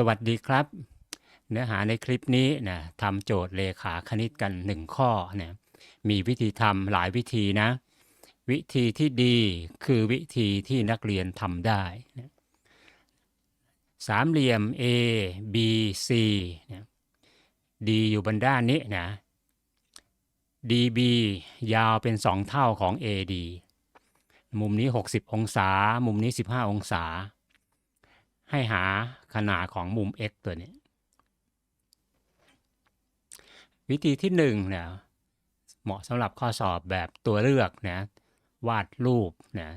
สวัสดีครับ เนื้อหาในคลิปนี้นะทำโจทย์เลขาคณิตกัน 1 ข้อนะมีวิธีทำหลายวิธีนะ วิธีที่ดีคือวิธีที่นักเรียนทำได้นะสามเหลี่ยม A B C นะ D อยู่บนด้านนี้นะ DB ยาวเป็น 2 เท่าของ AD มุมนี้ 60 องศา มุมนี้ 15 องศา ให้หา ขนาดของมุม x ตัวนี้ วิธีที่1เนี่ยเหมาะสำหรับข้อสอบแบบตัวเลือกนะวาดรูปนะ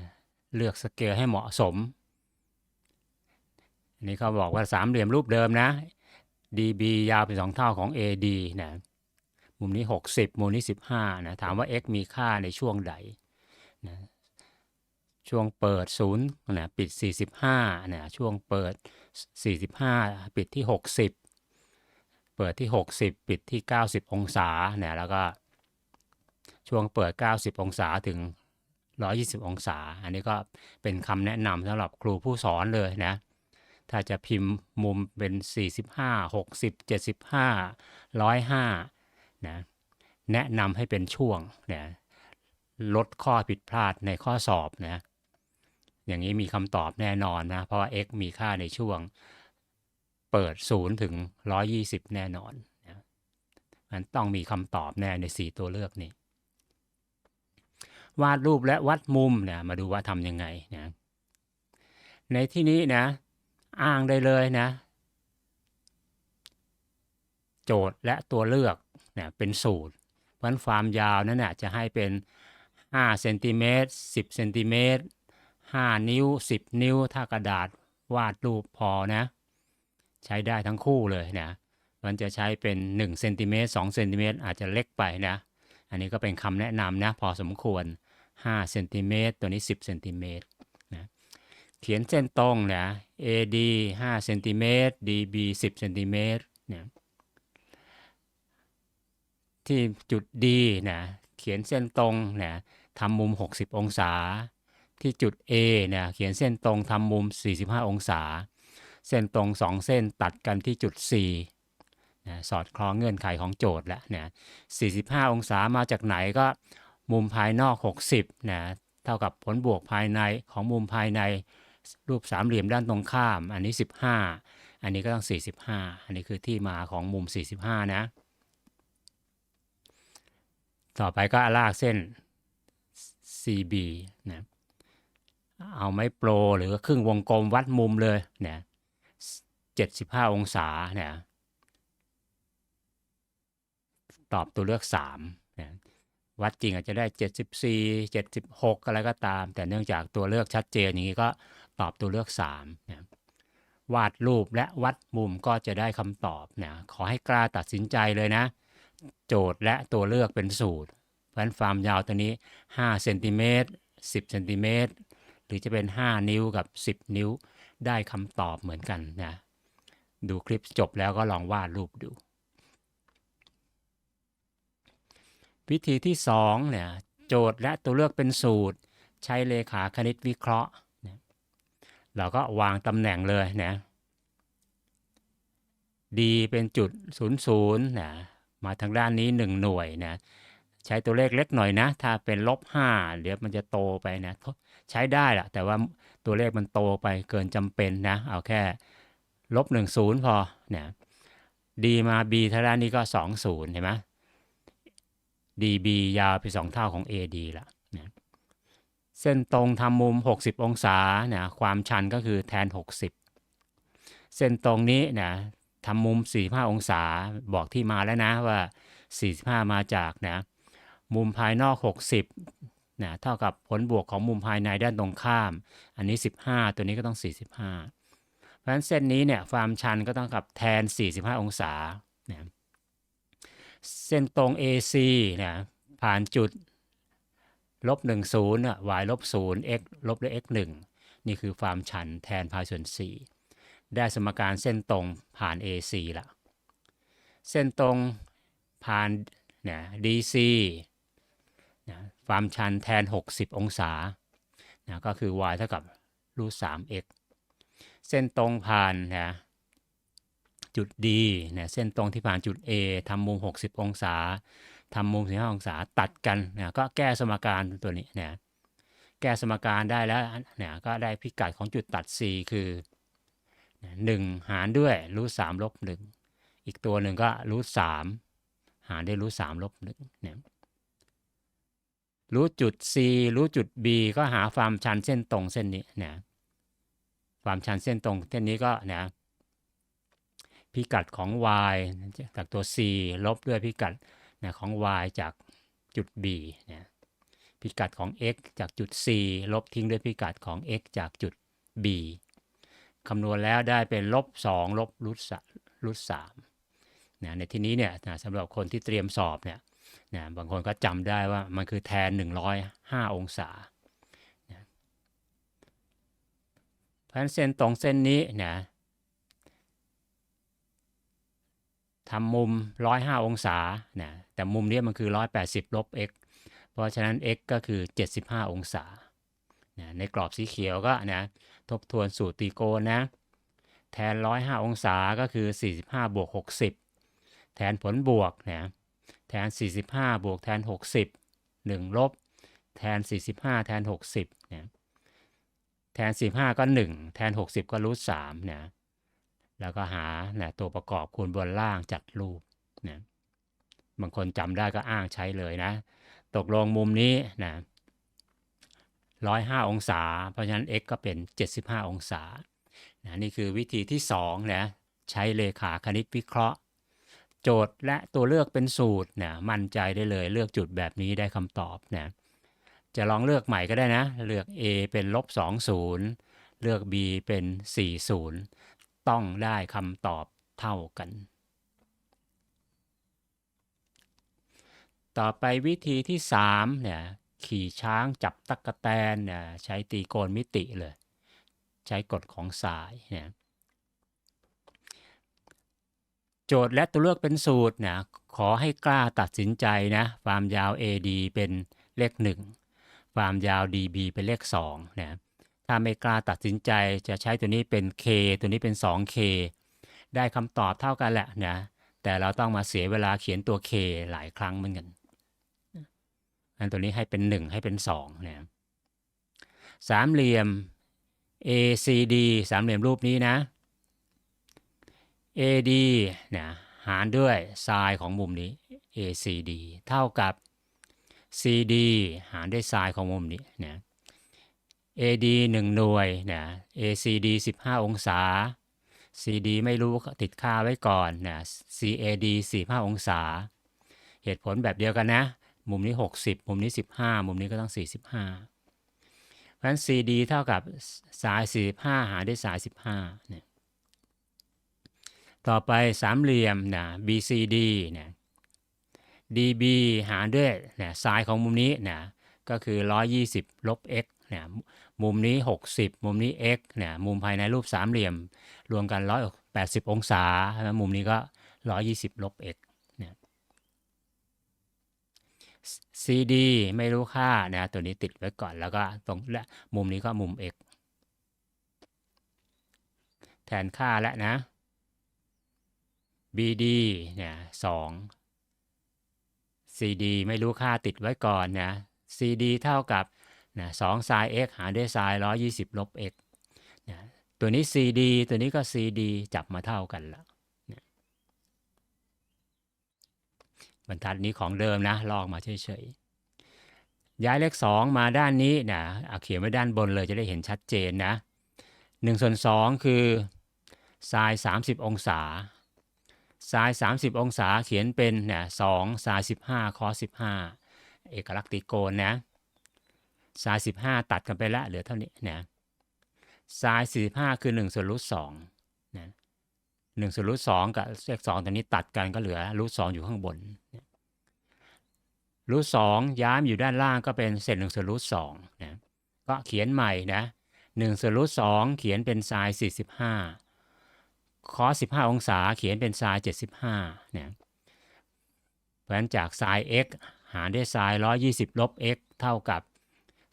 เลือกสเกลให้เหมาะสมอันนี้เขาบอกว่าสามเหลี่ยมรูปเดิมนะ db ยาวเป็น2เท่าของ ad นะมุมนี้ 60 มุมนี้ 15นะถามว่า x มีค่าในช่วงใดนะ ช่วงเปิด0นะปิด 45นะช่วงเปิด 45 ปิดที่ 60 เปิดที่ 60 ปิดที่ 90 องศานะแล้วก็ช่วงเปิด 90 องศาถึง 120 องศา อันนี้ก็เป็นคำแนะนำสำหรับครูผู้สอนเลยนะถ้าจะพิมพ์มุมเป็น 45 60 75 105นะแนะนำให้เป็นช่วงนะลดข้อผิดพลาดในข้อสอบนะ อย่างนี้มีคำตอบแน่นอนนะ เพราะว่า x มีค่าในช่วงเปิด 0 ถึง 120 แน่นอนนะมันต้องมีคำตอบแน่ใน 4 ตัวเลือกนี้ วาดรูปและวัดมุมนะมาดูว่าทำยังไงนะในที่นี้นะ อ้างได้เลยนะ โจทย์และตัวเลือกเนี่ยเป็นสูตรเพราะความยาวนั้นนะจะให้เป็น5เซนติเมตร10เซนติเมตร 5 นิ้ว 10 นิ้ว ถ้ากระดาษวาดรูปพอนะ ใช้ได้ทั้งคู่เลยนะ มันจะใช้เป็น1เซนติเมตร2เซนติเมตรอาจจะเล็กไปนะ อันนี้ก็เป็นคำแนะนำนะ พอสมควร5เซนติเมตรตัวนี้ 10เซนติเมตรนะเขียนเส้นตรงนะ AD 5เซนติเมตร DB 10เซนติเมตรเนี่ยที่จุด D นะเขียนเส้นตรงนะทำมุม 60 องศา ที่จุด A เนะเขียนเส้นตรงทำมุม 45 องศา เส้นตรง 2 เส้นตัดกันที่จุด C นะสอดคล้องเงื่อนไขของโจทย์แล้วนะ45 องศามาจากไหนก็มุมภายนอก 60นะเท่ากับผลบวกภายในของมุมภายในรูปสามเหลี่ยมด้านตรงข้าม อันนี้ 15 อันนี้ก็ต้อง 45 อันนี้คือที่มาของมุม 45 นะ ต่อไปก็ลากเส้น CB นะ เอาไม้โปรหรือครึ่งวงกลมวัดมุมเลยเนะ75องศาเนี่ยตอบตัวเลือก3นะวัดจริงอาจจะได้ 74 76 อะไรก็ตาม แต่เนื่องจากตัวเลือกชัดเจนอย่างนี้ก็ตอบตัวเลือก3นะวาดรูปและวัดมุมก็จะได้คำตอบนะขอให้กล้าตัดสินใจเลยนะ โจทย์และตัวเลือกเป็นสูตรเพราะนั้นความยาวตัวนี้5เซนติเมตร10เซนติเมตร รือจะเป็น 5 นิ้วกับ 10 นิ้ว ได้คำตอบเหมือนกันนะดูคลิปจบแล้วก็ลองวาดรูปดู วิธีที่2เนี่ยโจทย์และตัวเลือกเป็นสูตร ใช้เลขาคณิตวิเคราะห์เราก็วางตำแหน่งเลยนะ D เป็นจุด00นะมาทางด้านนี้ 1 หน่วยนะใช้ตัวเลขเล็กหน่อยนะ ถ้าเป็นลบ5เดี๋ยวมันจะโตไปนะ ใช้ได้แหละแต่ว่าตัวเลขมันโตไปเกินจำเป็นนะ เอาแค่ลบ1 0 พอเนะดีมา b ทางด้านนี้ก็ 2 0 เห็นไหม db ยาวไป 2 เท่าของ ad ละนะเส้นตรงทำมุม 60 องศานะความชันก็คือแทน 60 เส้นตรงนี้นะทำมุม 45 องศาบอกที่มาแล้วนะว่า 45 มาจากนะมุมภายนอก 60 นะเท่ากับผลบวกของมุมภายในด้านตรงข้าม อันนี้ 15 ตัวนี้ก็ต้อง 45 เพราะฉะนั้นเส้นนี้เนี่ยความชันก็ต้องกับแทน 45 องศานะเส้นตรง AC นะผ่านจุดลบ1 0อะ y ลบ0 x ลบด้วย x 1นี่คือความชันแทนพายส่วน 4 ได้สมการเส้นตรงผ่าน AC ละ เส้นตรงผ่านเนะ DC นะความชันแทน 60 องศานะก็คือ y เท่ากับรูท 3x เส้นตรงผ่านนะจุด D เนี่ยเส้นตรงที่ผ่านจุด A ทำมุม 60 องศาทำมุม 45 องศาตัดกันนี่ยก็แก้สมการตัวนี้นี่ยแก้สมการได้แล้วนี่ยก็ได้พิกัดของจุดตัด C คือหนึ่งหารด้วยรูทสามลบหนึ่งอีกตัวหนึ่งก็รูทสามหารด้วยรูทสามลบหนึ่งเนี่ย รู้จุด C รู้จุด B ก็หาความชันเส้นตรงเส้นนี้นะความชันเส้นตรงเส้นนี้ก็นะพิกัดของ y จากตัว c ลบด้วยพิกัดนะของ y จากจุด b นะพิกัดของ x จากจุด c ลบทิ้งด้วยพิกัดของ x จากจุด b คำนวณแล้วได้เป็นลบ2ลบรูทรูทสามนะในที่นี้เนี่ยนะสำหรับคนที่เตรียมสอบเนี่ย นะบางคนก็จำได้ว่ามันคือแทน 105 องศานะเพราะฉะนั้นเส้นตรงเส้นนี้นะทำมุม 105 องศานะแต่มุมนี้มันคือ 180 ลบ x เพราะฉะนั้น x ก็คือ 75 องศานะในกรอบสีเขียวก็นะทบทวนสูตรตีโกนนะ แทน 105 องศาก็คือ 45 บวก 60 แทนผลบวกนะ แทน 45 บวกแทน 60 1 ลบ แทน 45 แทน 60เนะแทน45ก็ 1 แทน 60 ก็รูท3นะแล้วก็หานะตัวประกอบคูณบนล่างจัดรูปนะบางคนจำได้ก็อ้างใช้เลยนะ ตกลงมุมนี้นะ105 องศา เพราะฉะนั้น x ก็เป็น 75 องศานะนี่คือวิธีที่2นะใช้เลขาคณิตวิเคราะห์ โจทย์และตัวเลือกเป็นสูตรนะมั่นใจได้เลยเลือกจุดแบบนี้ได้คำตอบนะจะลองเลือกใหม่ก็ได้นะ เลือก a เป็นลบ20 เลือก b เป็น 40 ต้องได้คำตอบเท่ากัน ต่อไปวิธีที่3เนี่ยขี่ช้างจับตั๊กแตนเนี่ยใช้ตีโกณมิติเลย ใช้กฎของสายเนี่ย โจทย์และตัวเลือกเป็นสูตรนะขอให้กล้าตัดสินใจนะความยาว AD เป็นเลข 1 ความยาว DB เป็นเลข2นะถ้าไม่กล้าตัดสินใจจะใช้ตัวนี้เป็น K ตัวนี้เป็น 2K ได้คำตอบเท่ากันแหละนะแต่เราต้องมาเสียเวลาเขียนตัว K หลายครั้งเหมือนกันอันตัวนี้ให้เป็น 1 ให้เป็น2นะสามเหลี่ยม ACD สามเหลี่ยมรูปนี้นะ AD นะหารด้วยไซน์ของมุมนี้ ACD เท่ากับ CD หารด้วยไซน์ของมุมนี้นะ AD 1 หน่วยนะ ACD 15 องศา CD ไม่รู้ติดค่าไว้ก่อนนะ CAD 45 องศา เหตุผลแบบเดียวกันนะ มุมนี้ 60 มุมนี้ 15 มุมนี้ก็ต้อง 45เพราะฉะนั้น CD เท่ากับสาย 45 หารด้วยสาย 15เนี่ย ต่อไปสามเหลี่ยมนะ BCD นะ DB หารด้วยนะสายของมุมนี้นะก็คือ 120 ลบ x นะมุมนี้ 60 มุมนี้ x นะมุมภายในรูปสามเหลี่ยม รวมกัน 180 องศาแล้วมุมนี้ก็ 120 ลบ x นะ CD ไม่รู้ค่านะตัวนี้ติดไว้ก่อนแล้วก็ตรงและมุมนี้ก็มุม x แทนค่าแล้วนะ BD เนี่ยสอง CD ไม่รู้ค่าติดไว้ก่อนนะ CD เท่ากับนะสองไซน์ x หารด้วยไซน์ร้อยยี่สิบลบ x นะตัวนี้ CD ตัวนี้ก็ CD จับมาเท่ากันล้วนะบรรทัดนี้ของเดิมนะลอกมาเฉยๆ ย้ายเลข 2 มาด้านนี้นะเอาเขียนไว้ด้านบนเลยจะได้เห็นชัดเจนนะ1ส่วน2คือไซน์30 องศา ซาย 30 องศาเขียนเป็นเนี่ยสองซาย15คอ15 เอกลักษณ์ติโกนนะซาย 15 ตัดกันไปละเหลือเท่านี้นะซาย 45 คือ 1 ส่วนรูท2นะ1ส่วนรูท2กับเลข2ตัวนี้ตัดกันก็เหลือรูท2อยู่ข้างบนรูท2ย้ายอยู่ด้านล่างก็เป็นเศษ1ส่วนรูท2นะก็เขียนใหม่นะ1ส่วนรูท2เขียนเป็นซาย45 คอส15 องศาเขียนเป็นไซน์75เนี่ยเพราะฉะนั้นจากไซน์ x หารด้วยไซน์120 ลบ x เท่ากับ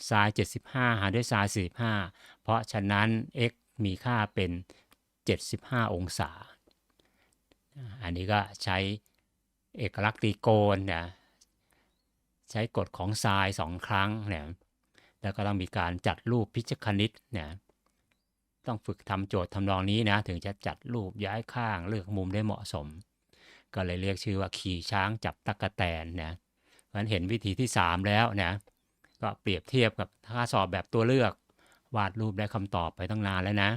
ไซน์75 หารด้วยไซน์45 เพราะฉะนั้น x มีค่าเป็น 75 องศา อันนี้ก็ใช้เอกลักษณ์ตรีโกณนะใช้กฎของทรายสองครั้งเนี่ยแล้วก็ต้องมีการจัดรูปพิชคณิตเนี่ย ต้องฝึกทำโจทย์ทำนองนี้นะ ถึงจะจัดรูปย้ายข้างเลือกมุมได้เหมาะสม ก็เลยเรียกชื่อว่าขี่ช้างจับตะกะแตนนะเพราะฉะนั้นเห็นวิธีที่ 3 แล้วนะก็เปรียบเทียบกับถ้าสอบแบบตัวเลือก วาดรูปได้คำตอบไปตั้งนานแล้วนะ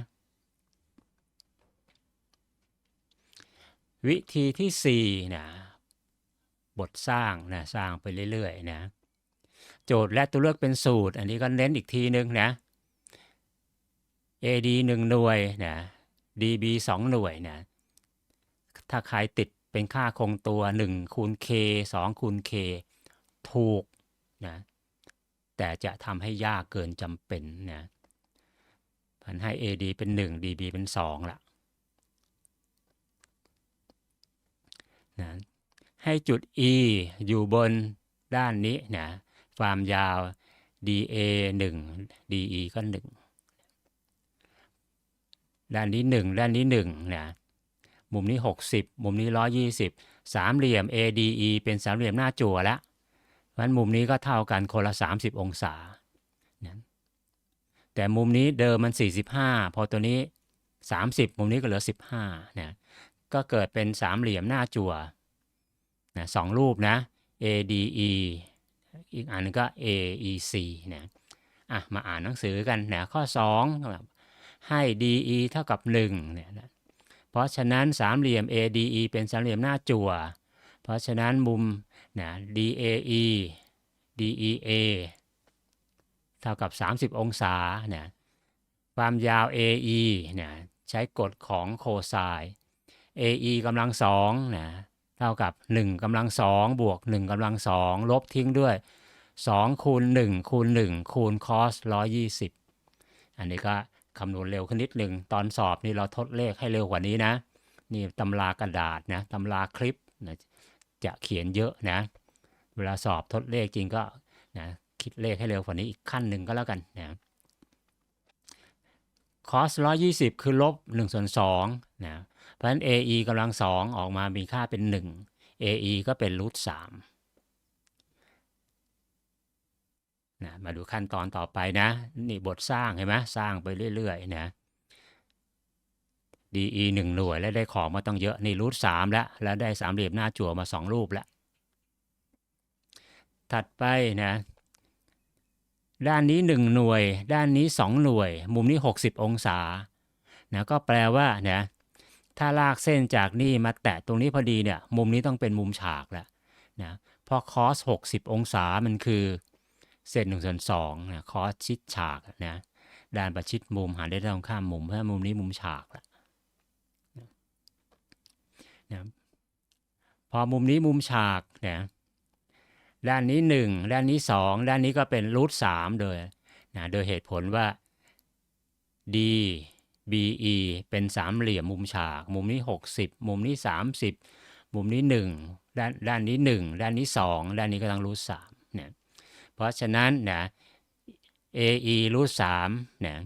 วิธีที่4นะบทสร้างนะสร้างไปเรื่อยๆนะโจทย์และตัวเลือกเป็นสูตร อันนี้ก็เน้นอีกทีนึงนะ AD 1หน่วยนะ DB 2หน่วยนะถ้าใครติดเป็นค่าคงตัว 1 คูณ K 2 คูณ K ถูกนะแต่จะทำให้ยากเกินจำเป็นนะพันให้ AD เป็น 1 DB เป็น2ละนะให้จุด E อยู่บนด้านนี้นะความยาว DA 1 DE ก็ 1 ด้านนี้1ด้านนี้1นะมุมนี้ 60 มุมนี้ 120 สามเหลี่ยม ADE เป็นสามเหลี่ยมหน้าจั่วแล้วเพราะฉะนั้นมุมนี้ก็เท่ากันคนละ 30 องศานะแต่มุมนี้เดิมมัน 45 พอตัวนี้ 30 มุมนี้ก็เหลือ 15นะก็เกิดเป็นสามเหลี่ยมหน้าจั่วนะสองรูปนะ ADE อีกอันนึงก็ AEC นะอะมาอ่านหนังสือกันนะข้อ2 ให้ DE เท่ากับ1เนี่ยนะเพราะฉะนั้นสามเหลี่ยม ADE เป็นสามเหลี่ยมหน้าจั่ว เพราะฉะนั้นมุมนะ DAE DEA เท่ากับ 30 องศาเนะความยาว AE เนะใช้กฎของโคไซน์ AE กำลังสองนะเท่ากับ 1กำลังสองบวก 1กำลังสองลบทิ้งด้วย 2 คูณ 1 คูณ 1 คูณคอส120 อันนี้ก็ คำนวณเร็วขึ้นนิดหนึ่งตอนสอบนี่เราทดเลขให้เร็วกว่านี้นะ นี่ตำรากระดาษนะตำราคลิปนะจะเขียนเยอะนะ เวลาสอบทดเลขจริงก็นะคิดเลขให้เร็วกว่านี้อีกขั้นหนึ่งก็แล้วกันนะคอส120คือลบ1ส่วน2นะเพราะฉะนั้น AE กำลังสองออกมามีค่าเป็น1 AE ก็เป็นรูท3 นะมาดูขั้นตอนต่อไปนะ นี่บทสร้างเห็นไหมสร้างไปเรื่อยๆนะ DE 1หนึ่งหน่วยแล้วได้ของมาต้องเยอะ นี่รูท3แล้ว แล้วได้สามเหลี่ยมหน้าจั่วมา2รูปแล้ว ถัดไปนะ ด้านนี้1หน่วย ด้านนี้2หน่วย มุมนี้ 60 องศานะก็แปลว่านะถ้าลากเส้นจากนี่มาแตะตรงนี้พอดีเนี่ย มุมนี้ต้องเป็นมุมฉากแล้วนะเพราะคอส60 องศามันคือ เศษหนึ่งส่วนสองนะคอสชิดฉากนะด้านประชิดมุมหาได้ตรงข้ามมุมเพราะมุมนี้มุมฉากแล้วนะพอมุมนี้มุมฉากนะด้านนี้ 1 ด้านนี้ 2 ด้านนี้ก็เป็นรูท3โดยนะโดยเหตุผลว่า D BE เป็นสามเหลี่ยมมุมฉาก มุมนี้ 60 มุมนี้ 30 มุมนี้ 1 ด้านด้านนี้ 1 ด้านนี้ 2 ด้านนี้ก็ต้องรูท3เนี่ย เพราะฉะนั้นนะ AE รูท3นะ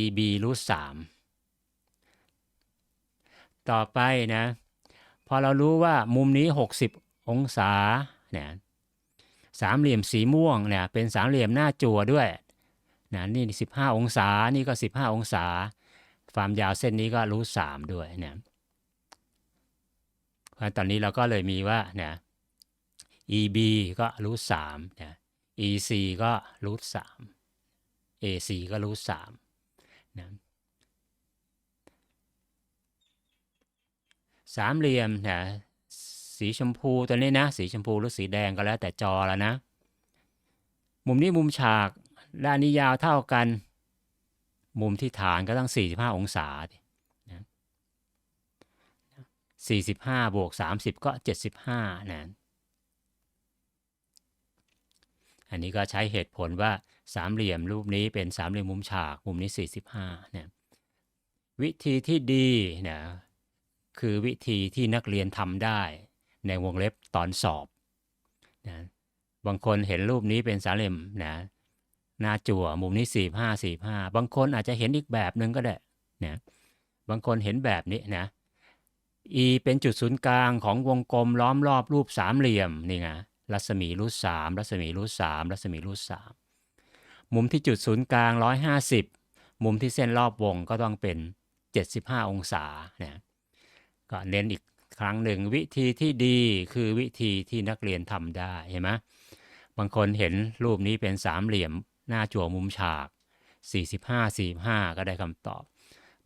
EB รูท3ต่อไปนะ พอเรารู้ว่ามุมนี้ 60 องศาเนี่ยสามเหลี่ยมสีม่วงเนี่ยเป็นสามเหลี่ยมหน้าจั่วด้วยนะนี่ 15 องศา นี่ก็ 15 องศา ความยาวเส้นนี้ก็รูทสามด้วยนะเพราะตอนนี้เราก็เลยมีว่านะ EB ก็รูทสามนะ EC ก็รูทสาม AC ก็รูทสามนะสามเหลี่ยมนะสีชมพูตัวนี้นะ สีชมพูหรือสีแดงก็แล้วแต่จอแล้วนะ มุมนี้มุมฉากด้านนี้ยาวเท่ากัน มุมที่ฐานก็ต้อง 45 องศานะ45บวก30 ก็ 75นะ อันนี้ก็ใช้เหตุผลว่าสามเหลี่ยมรูปนี้เป็นสามเหลี่ยมมุมฉาก มุมนี้ 45นะวิธีที่ดีนะคือวิธีที่นักเรียนทำได้ ในวงเล็บตอนสอบนะบางคนเห็นรูปนี้เป็นสามเหลี่ยมนะหน้าจั่วมุมนี้สี่ห้าสี่ห้าบางคนอาจจะเห็นอีกแบบหนึ่งก็ได้นะบางคนเห็นแบบนี้นะ e เป็นจุดศูนย์กลางของวงกลมล้อมรอบรูปสามเหลี่ยมนี่ไง รัศมีรูทสามรัศมีรูทสามรัศมีรูทสามมุมที่จุดศูนย์กลาง 150 มุมที่เส้นรอบวงก็ต้องเป็น 75 องศาเนะก็เน้นอีกครั้งหนึ่งวิธีที่ดีคือวิธีที่นักเรียนทำได้เห็นไหมบางคนเห็นรูปนี้เป็นสามเหลี่ยมหน้าจั่วมุมฉาก 45 45 ก็ได้คำตอบ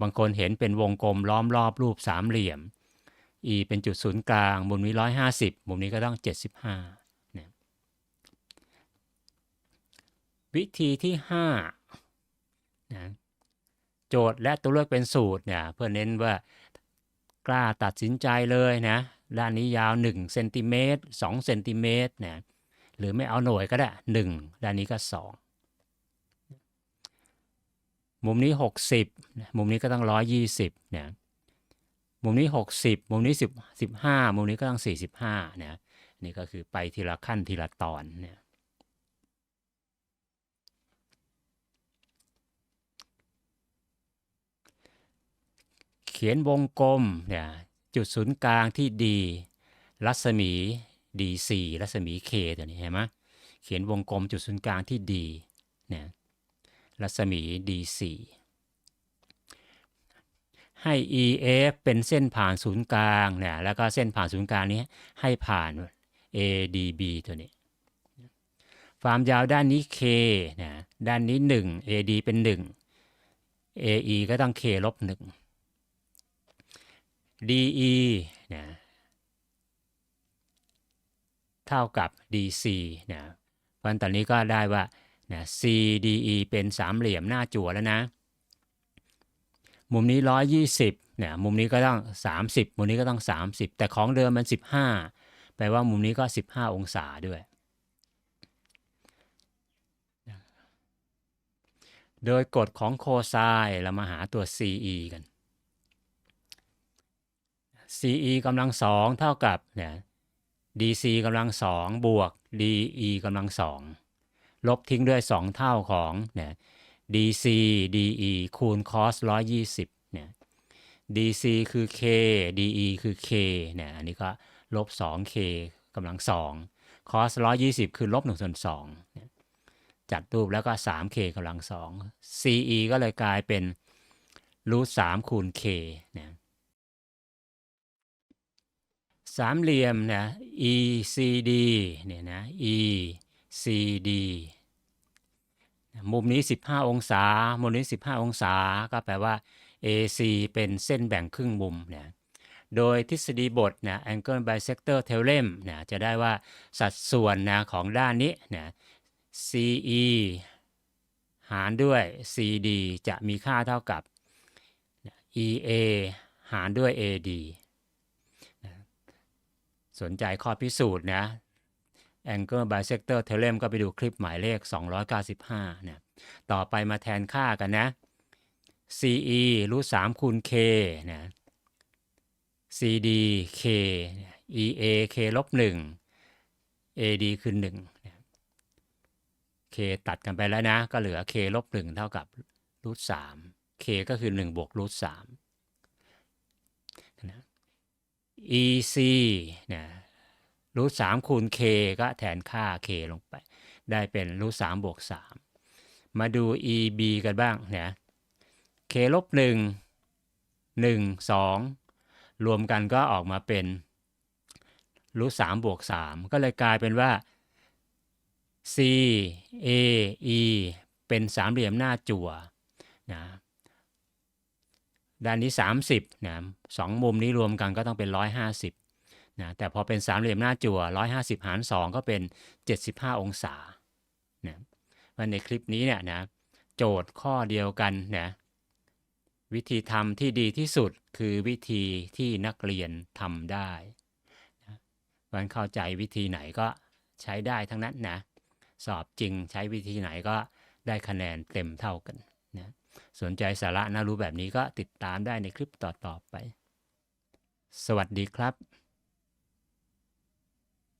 บางคนเห็นเป็นวงกลมล้อมรอบรูปสามเหลี่ยม e เป็นจุดศูนย์กลางมุมนี้ 150 มุมนี้ก็ต้อง 75เนี่ย วิธีที่5นะโจทย์และตัวเลือกเป็นสูตรเนี่ยเพื่อเน้นว่ากล้าตัดสินใจเลยนะด้านนี้ยาว1เซนติเมตร2เซนติเมตรนะหรือไม่เอาหน่วยก็ได้1ด้านนี้ก็ 2 มุมนี้ 60 มุมนี้ก็ต้อง 120นะมุมนี้ 60 มุมนี้ 10 15 มุมนี้ก็ต้อง 45นะนี่ก็คือไปทีละขั้นทีละตอนเนี่ย ขียนวงกลมเนี่ยจุดศูนย์กลางที่ดีรัศมี D4 รัศมี K ตัวนี้เห็นไหมเขียนวงกลมจุดศูนย์กลางที่ดีเนี่ยรัศมี D4 ให้ EF เป็นเส้นผ่านศูนย์กลางเนี่ยแล้วก็เส้นผ่านศูนย์กลางนี้ให้ผ่าน ADB ตัวนี้ ความยาวด้านนี้ K นะด้านนี้ 1 AD เป็น 1 AE ก็ต้อง K ลบ1 DE นะเท่ากับ DC นะเพราะตอนนี้ก็ได้ว่านะ CDE เป็นสามเหลี่ยมหน้าจั่วแล้วนะ มุมนี้ 120เนี่ยมุมนี้ก็ต้อง 30 มุมนี้ก็ต้อง 30 แต่ของเดิมมัน 15 แปลว่ามุมนี้ก็ 15 องศาด้วยโดยกฎของโคไซน์เรามาหาตัว CE กัน CE กำลังสองเท่ากับเนี่ย DC กำลังสองบวก DE กำลังสองลบทิ้งด้วย 2 เท่าของเนี่ย DC DE คูณ cos 120เนี่ย DC คือ K DE คือ K เนี่ยอันนี้ก็ลบ 2K กำลังสอง cos 120 คือลบ1ส่วน2จัดรูปแล้วก็ 3K กำลังสอง CE ก็เลยกลายเป็นรูท3คูณ K เนี่ย สามเหลี่ยมนะ ECD เนี่ยนะ ECD มุมนี้ 15 องศา มุมนี้ 15 องศา ก็แปลว่า AC เป็นเส้นแบ่งครึ่งมุมนะโดยทฤษฎีบทนะ angle bisector theorem นะจะได้ว่าสัดส่วนนะของด้านนี้นะ CE หารด้วย CD จะมีค่าเท่ากับ EA หารด้วย AD สนใจข้อพิสูจน์นะ Angle bisector theorem ก็ไปดูคลิปหมายเลข 295เนี่ยต่อไปมาแทนค่ากันนะ CE รูท3คูณ K นะ CD K EA K ลบ1 AD คือ1นะ K ตัดกันไปแล้วนะ ก็เหลือ K ลบ1เท่ากับรูท3 K ก็คือ 1 บวกรูท3 EC นะรูทสามคูณ k ก็แทนค่า k ลงไป ได้เป็นรูทสามบวกสามมาดู EB กันบ้างนะ k ลบหนึ่งหนึ่งสองรวมกันก็ออกมาเป็นรูทสามบวกสามก็เลยกลายเป็นว่า C A E เป็นสามเหลี่ยมหน้าจั่วนะ ด้านนี้ 30นะสองมุมนี้รวมกันก็ต้องเป็น 150นะแต่พอเป็นสามเหลี่ยมหน้าจั่ว 150 หาร 2 ก็เป็น 75 องศานะว่าในคลิปนี้เนี่ยนะโจทย์ข้อเดียวกันนะวิธีทำที่ดีที่สุดคือวิธีที่นักเรียนทำได้นะวันเข้าใจวิธีไหนก็ใช้ได้ทั้งนั้นนะสอบจริงใช้วิธีไหนก็ได้คะแนนเต็มเท่ากันนะ สนใจสาระน่ารู้แบบนี้ก็ติดตามได้ในคลิปต่อๆไป สวัสดีครับ